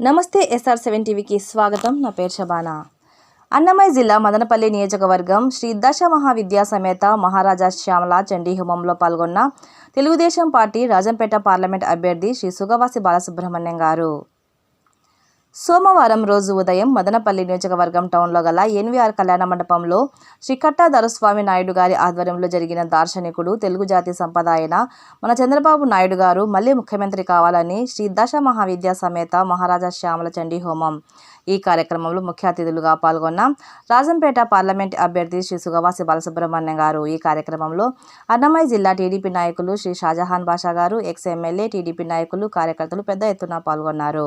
నమస్తే SR seven టీవీకి స్వాగతం. నా పేరు శబానా. అన్నమయ్య జిల్లా మదనపల్లి నియోజకవర్గం శ్రీ దశ మహావిద్యా సమేత మహారాజా శ్యామల చండీ హోమంలో పాల్గొన్న తెలుగుదేశం పార్టీ రాజంపేట పార్లమెంట్ అభ్యర్థి శ్రీ సుగవాసి బాలసుబ్రహ్మణ్యం గారు. సోమవారం రోజు ఉదయం మదనపల్లి నియోజకవర్గం టౌన్లో గల ఎన్వీఆర్ కళ్యాణ మండపంలో శ్రీ కట్టా నాయుడు గారి ఆధ్వర్యంలో జరిగిన దార్శనికుడు తెలుగు జాతి సంపద అయిన మన చంద్రబాబు నాయుడు గారు మళ్ళీ ముఖ్యమంత్రి కావాలని శ్రీ దశ మహావిద్యా సమేత మహారాజా శ్యామల చండీ హోమం. ఈ కార్యక్రమంలో ముఖ్య అతిథులుగా పాల్గొన్న రాజంపేట పార్లమెంట్ అభ్యర్థి శ్రీ సుగవాసి బాలసుబ్రహ్మణ్యం గారు. ఈ కార్యక్రమంలో అన్నమయ్య జిల్లా టీడీపీ నాయకులు శ్రీ షాజహాన్ బాషా గారు ఎక్స్ ఎమ్మెల్యే టీడీపీ నాయకులు కార్యకర్తలు పెద్ద ఎత్తున పాల్గొన్నారు.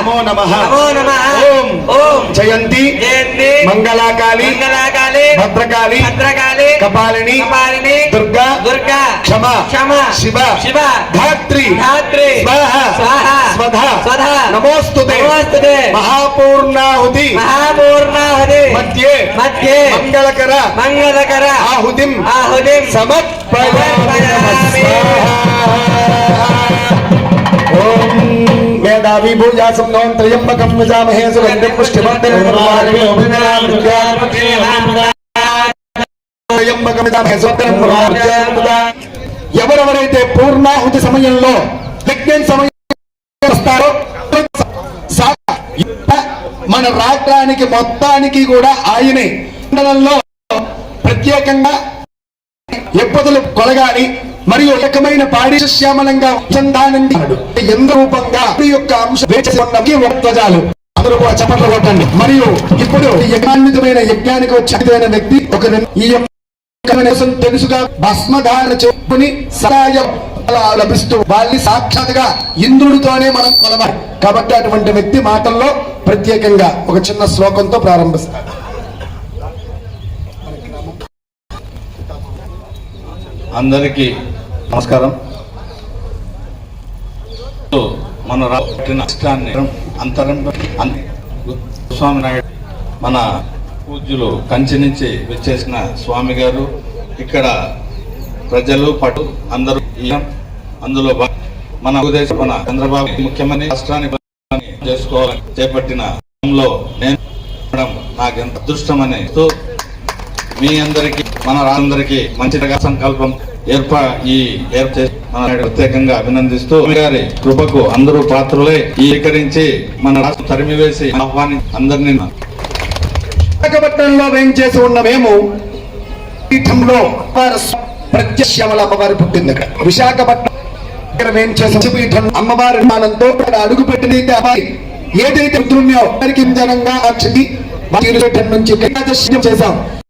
नमो ओम। ओम। जयंती जयंती मंगलाकाली। भद्रकाली। भद्रकाली। कपालिनी। कपालिनी। दुर्गा। दुर्गा। क्षमा। क्षमा। शिव। शिव। धात्री। धात्री। स्वाहा। स्वाहा। स्वधा। स्वधा। नमोस्तुते नमोस्तुते महापूर्णाहुति। महापूर्णा మధ్యే మధ్యే మంగళకర మంగళకర ఆహుతిం ఆహుతిం సమర్పయామి. ఓం వేదావి భూజాసం నోం త్రయంబకం విజామహే సుగంధిం పుష్టివర్ధనం త్రయంబకం విజామహే సుగంధిం ఎవరెవరైతే పూర్ణాహుతి సమయంలో యజ్ఞం సమయం వస్తారో ఆయన రాష్ట్రానికి మొత్తానికి కూడా ఆయనే. మండలంలో ప్రత్యేకంగా ఎప్పదులు కొలగాలి మరియు రకమైన పాడి శ్యామలంగా చందానండి ఎంత రూపంగా యొక్క అంశాలు అందరూ కూడా చప్పట్లు కొట్టండి. మరియు ఇప్పుడు యజ్ఞాన్వితమైన యజ్ఞానికి వచ్చిన వ్యక్తి ఒక ఈ తెలుసుగా భస్మధారణ చెప్పుని సహాయం లభిస్తూ వాళ్ళని సాక్షాత్గా ఇంద్రుడితోనే మనం కొలవాలి కాబట్టి అటువంటి వ్యక్తి మాటల్లో ప్రత్యేకంగా ఒక చిన్న శ్లోకంతో ప్రారంభిస్తారు అందరికీ నమస్కారం. మన రాష్ట్రాన్ని అంతరం స్వామి నాయుడు మన పూజ్యులు కంచి నుంచి వచ్చేసిన స్వామి గారు ఇక్కడ ప్రజలు పటు అందరూ అందులో మన ఉద్దేశం మన చంద్రబాబు ముఖ్యమంత్రి రాష్ట్రాన్ని చేసుకోవాలని చేపట్టిన నేను నాకు ఎంత అదృష్టమని చెప్తూ మీ అందరికి మన అందరికి మంచిగా సంకల్పం ఏర్పా ఈ ఏర్పాటు ప్రత్యేకంగా అభినందిస్తూ గారి కృపకు అందరూ పాత్రలే ఈకరించి మన రాష్ట్రం తరిమివేసి ఆహ్వాని అందరినీ విశాఖపట్నంలో వేయించేసి ఉన్న మేము పీఠంలో అమ్మవారి అమ్మవారు అమ్మవారి పుట్టింది ఇక్కడ విశాఖపట్నం దగ్గర పీఠం అమ్మవారి నిర్మాణంతో అక్కడ అడుగు పెట్టినైతే అమ్మాయి ఏదైతే రుద్రుణ్యో అందరికి జనంగా అక్షతి నుంచి చేశాం.